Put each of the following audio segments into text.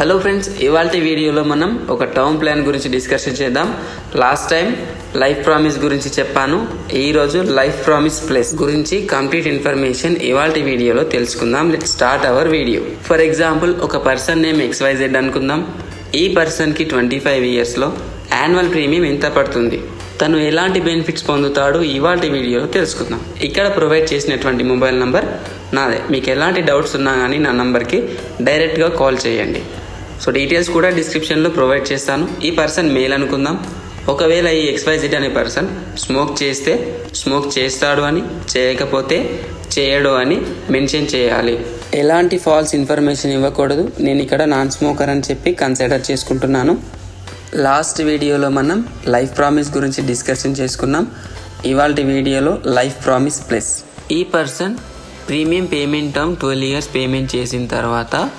Hello friends ఇవాళ వీడియోలో మనం ఒక టర్మ్ ప్లాన్ గురించి డిస్కషన్ చేద్దాం. లాస్ట్ టైం లైఫ్ ప్రామిస్ గురించి చెప్పాను. ఈ రోజు లైఫ్ ప్రామిస్ ప్లస్ గురించి కంప్లీట్ ఇన్ఫర్మేషన్ ఇవాళ వీడియోలో తెలుసుకుందాం. Let start our video for example ఒక పర్సన్ నేమ్ ఎక్స్వైజెడ్ అనుకుందాం. ఈ పర్సన్కి ట్వంటీ ఫైవ్ ఇయర్స్లో యాన్యువల్ ప్రీమియం ఎంత పడుతుంది? తను ఎలాంటి బెనిఫిట్స్ పొందుతాడో? ఇవాళ వీడియోలో తెలుసుకుందాం. ఇక్కడ ప్రొవైడ్ చేసినటువంటి మొబైల్ నంబర్ నాదే. మీకు ఎలాంటి డౌట్స్ ఉన్నా కానీ నా నంబర్కి డైరెక్ట్గా కాల్ చేయండి. సో డీటెయిల్స్ కూడా డిస్క్రిప్షన్లో ప్రొవైడ్ చేస్తాను. ఈ పర్సన్ మేల్ అనుకుందాం. ఒకవేళ ఈ ఎక్స్వైజెడ్ అనే పర్సన్ స్మోక్ చేస్తే స్మోక్ చేస్తాడు అని చేయకపోతే చేయడు అని మెన్షన్ చేయాలి. ఎలాంటి ఫాల్స్ ఇన్ఫర్మేషన్ ఇవ్వకూడదు. నేను ఇక్కడ నాన్ స్మోకర్ అని చెప్పి కన్సిడర్ చేసుకుంటున్నాను. లాస్ట్ వీడియోలో మనం లైఫ్ ప్రామిస్ గురించి డిస్కషన్ చేసుకున్నాం. ఇవాళ వీడియోలో లైఫ్ ప్రామిస్ ప్లస్ ఈ person premium payment term twelve years payment చేసిన తర్వాత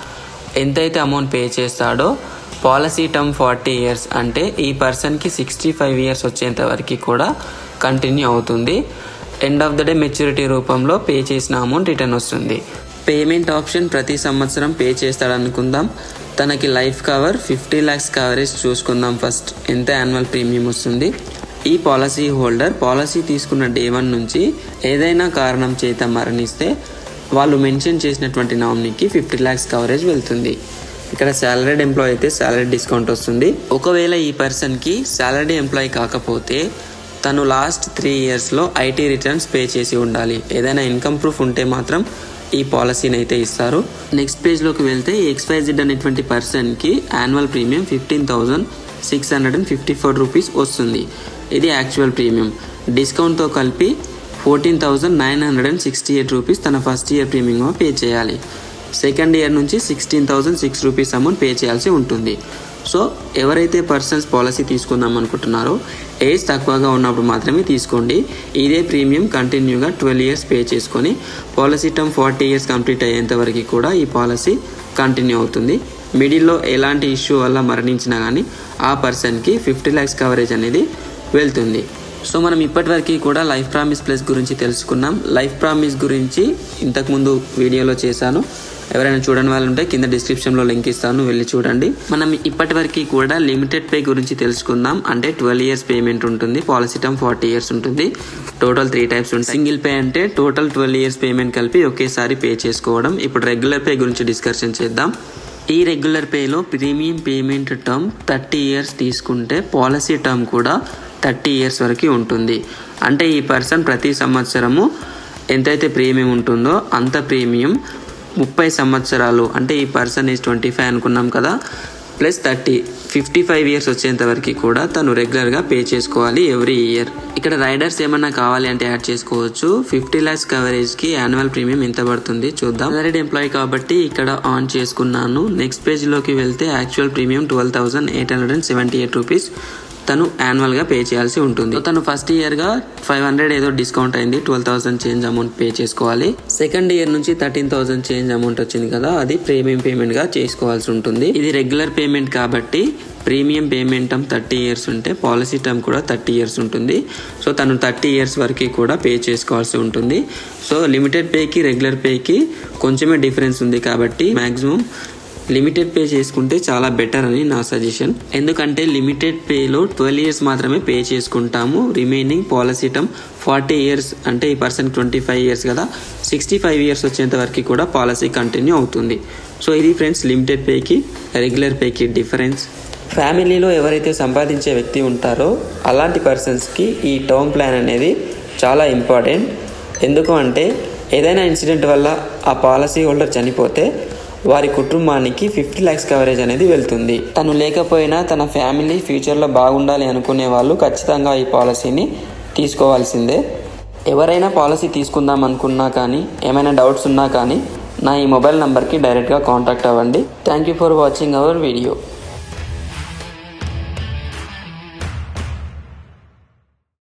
ఎంతైతే అమౌంట్ పే చేస్తాడో పాలసీ టర్మ్ ఫార్టీ ఇయర్స్ అంటే ఈ పర్సన్కి సిక్స్టీ ఫైవ్ ఇయర్స్ వచ్చేంత వరకు కూడా కంటిన్యూ అవుతుంది. End of the day maturity రూపంలో పే చేసిన అమౌంట్ రిటర్న్ వస్తుంది. పేమెంట్ ఆప్షన్ ప్రతి సంవత్సరం పే చేస్తాడనుకుందాం. తనకి life cover fifty lakhs coverage చూసుకుందాం ఫస్ట్ ఎంత యాన్యువల్ ప్రీమియం వస్తుంది? ఈ పాలసీ హోల్డర్ పాలసీ తీసుకున్న డే వన్ నుంచి ఏదైనా కారణం చేత మరణిస్తే వాళ్ళు మెన్షన్ చేసినటువంటి నామినీకి ఫిఫ్టీ ల్యాక్స్ కవరేజ్ వెళ్తుంది. ఇక్కడ సాలరీడ్ ఎంప్లాయ్ అయితే సాలరీ డిస్కౌంట్ వస్తుంది. ఒకవేళ ఈ పర్సన్కి సాలరీ ఎంప్లాయ్ కాకపోతే తను లాస్ట్ త్రీ ఇయర్స్లో ఐటీ రిటర్న్స్ పే చేసి ఉండాలి. ఏదైనా ఇన్కమ్ ప్రూఫ్ ఉంటే మాత్రం ఈ పాలసీని అయితే ఇస్తారు. నెక్స్ట్ పేజ్లోకి వెళ్తే ఈ అనేటువంటి పర్సన్కి annual premium fifteen thousand six hundred and fifty four rupees వస్తుంది. ఇది యాక్చువల్ ప్రీమియం డిస్కౌంట్తో కలిపి fourteen thousand nine hundred and sixty eight rupees తన ఫస్ట్ ఇయర్ ప్రీమియం పే చేయాలి. సెకండ్ ఇయర్ నుంచి sixteen thousand six rupees amount pay చేయాల్సి ఉంటుంది. So ఎవరైతే పర్సన్స్ పాలసీ తీసుకుందాం అనుకుంటున్నారో ఏజ్ తక్కువగా ఉన్నప్పుడు మాత్రమే తీసుకోండి. ఇదే ప్రీమియం కంటిన్యూగా ట్వెల్వ్ ఇయర్స్ పే చేసుకొని policy term forty years complete అయ్యేంత వరకు కూడా ఈ పాలసీ కంటిన్యూ అవుతుంది. మిడిల్లో ఎలాంటి ఇష్యూ వల్ల మరణించినా కానీ ఆ పర్సన్కి ఫిఫ్టీ ల్యాక్స్ కవరేజ్ అనేది వెళ్తుంది. సో మనం ఇప్పటివరకు కూడా లైఫ్ ప్రామిస్ ప్లస్ గురించి తెలుసుకున్నాం. లైఫ్ ప్రామిస్ గురించి ఇంతకుముందు వీడియోలో చేశాను. ఎవరైనా చూడని వాళ్ళు ఉంటే కింద డిస్క్రిప్షన్లో లింక్ ఇస్తాను. వెళ్ళి చూడండి. మనం ఇప్పటివరకు కూడా లిమిటెడ్ పే గురించి తెలుసుకుందాం అంటే ట్వెల్వ్ ఇయర్స్ పేమెంట్ ఉంటుంది. పాలసీ టర్మ్ ఫార్టీ ఇయర్స్ ఉంటుంది. టోటల్ త్రీ టైప్స్ ఉంటాయి. సింగిల్ పే అంటే టోటల్ ట్వెల్వ్ ఇయర్స్ పేమెంట్ కలిపి ఒకేసారి పే చేసుకోవడం. ఇప్పుడు రెగ్యులర్ పే గురించి డిస్కషన్ చేద్దాం. ఈ రెగ్యులర్ పేలో premium payment term thirty years తీసుకుంటే పాలసీ టర్మ్ కూడా థర్టీ ఇయర్స్ వరకు ఉంటుంది. అంటే ఈ పర్సన్ ప్రతి సంవత్సరము ఎంతైతే ప్రీమియం ఉంటుందో అంత ప్రీమియం ముప్పై సంవత్సరాలు. అంటే ఈ పర్సన్ ఈజ్ ట్వంటీ ఫైవ్ అనుకున్నాం కదా. Plus thirty fifty five years వచ్చేంత వరకు కూడా తను రెగ్యులర్గా పే చేసుకోవాలి ఎవ్రీ ఇయర్. ఇక్కడ రైడర్స్ ఏమన్నా కావాలి అంటే యాడ్ చేసుకోవచ్చు. ఫిఫ్టీ ల్యాక్స్ కవరేజ్కి యాన్యువల్ ప్రీమియం ఎంత పడుతుంది చూద్దాం. సాలరీడ్ ఎంప్లాయీ కాబట్టి ఇక్కడ ఆన్ చేసుకున్నాను. నెక్స్ట్ పేజ్లోకి వెళ్తే actual premium twelve thousand eight hundred and seventy eight rupees. తను యాన్యువల్గా పే చేయాల్సి ఉంటుంది. తను ఫస్ట్ ఇయర్గా ఫైవ్ హండ్రెడ్ ఏదో డిస్కౌంట్ అయింది. Twelve thousand change amount pay చేసుకోవాలి. సెకండ్ ఇయర్ నుంచి థర్టీన్ థౌసండ్ చేంజ్ అమౌంట్ వచ్చింది కదా అది ప్రీమియం పేమెంట్గా చేసుకోవాల్సి ఉంటుంది. ఇది రెగ్యులర్ పేమెంట్ కాబట్టి premium payment term thirty years ఉంటే పాలసీ టర్మ్ కూడా థర్టీ ఇయర్స్ ఉంటుంది. సో తను థర్టీ ఇయర్స్ వరకు కూడా పే చేసుకోవాల్సి ఉంటుంది. సో లిమిటెడ్ పేకి రెగ్యులర్ పేకి కొంచెమే డిఫరెన్స్ ఉంది కాబట్టి మ్యాక్సిమం లిమిటెడ్ పే చేసుకుంటే చాలా బెటర్ అని నా సజెషన్ ఎందుకంటే లిమిటెడ్ పేలో ట్వెల్వ్ ఇయర్స్ మాత్రమే పే చేసుకుంటాము. Remaining policy term forty years అంటే ఈ పర్సన్ ట్వంటీ ఫైవ్ ఇయర్స్ కదా. సిక్స్టీ ఫైవ్ ఇయర్స్ వచ్చేంత వరకు కూడా పాలసీ కంటిన్యూ అవుతుంది. సో ఇది ఫ్రెండ్స్ లిమిటెడ్ పేకి రెగ్యులర్ పేకి డిఫరెన్స్ ఫ్యామిలీలో ఎవరైతే సంపాదించే వ్యక్తి ఉంటారో అలాంటి పర్సన్స్కి ఈ టర్మ్ ప్లాన్ అనేది చాలా ఇంపార్టెంట్ ఎందుకు అంటే ఏదైనా ఇన్సిడెంట్ వల్ల ఆ పాలసీ హోల్డర్ చనిపోతే వారి కుటుంబానికి ఫిఫ్టీ ల్యాక్స్ కవరేజ్ అనేది వెళ్తుంది. తను లేకపోయినా తన ఫ్యామిలీ ఫ్యూచర్లో బాగుండాలి అనుకునే వాళ్ళు ఖచ్చితంగా ఈ పాలసీని తీసుకోవాల్సిందే. ఎవరైనా పాలసీ తీసుకుందాం అనుకున్నా కానీ ఏమైనా డౌట్స్ ఉన్నా కానీ నా ఈ మొబైల్ నంబర్కి డైరెక్ట్గా కాంటాక్ట్ అవ్వండి. Thank you for watching our video.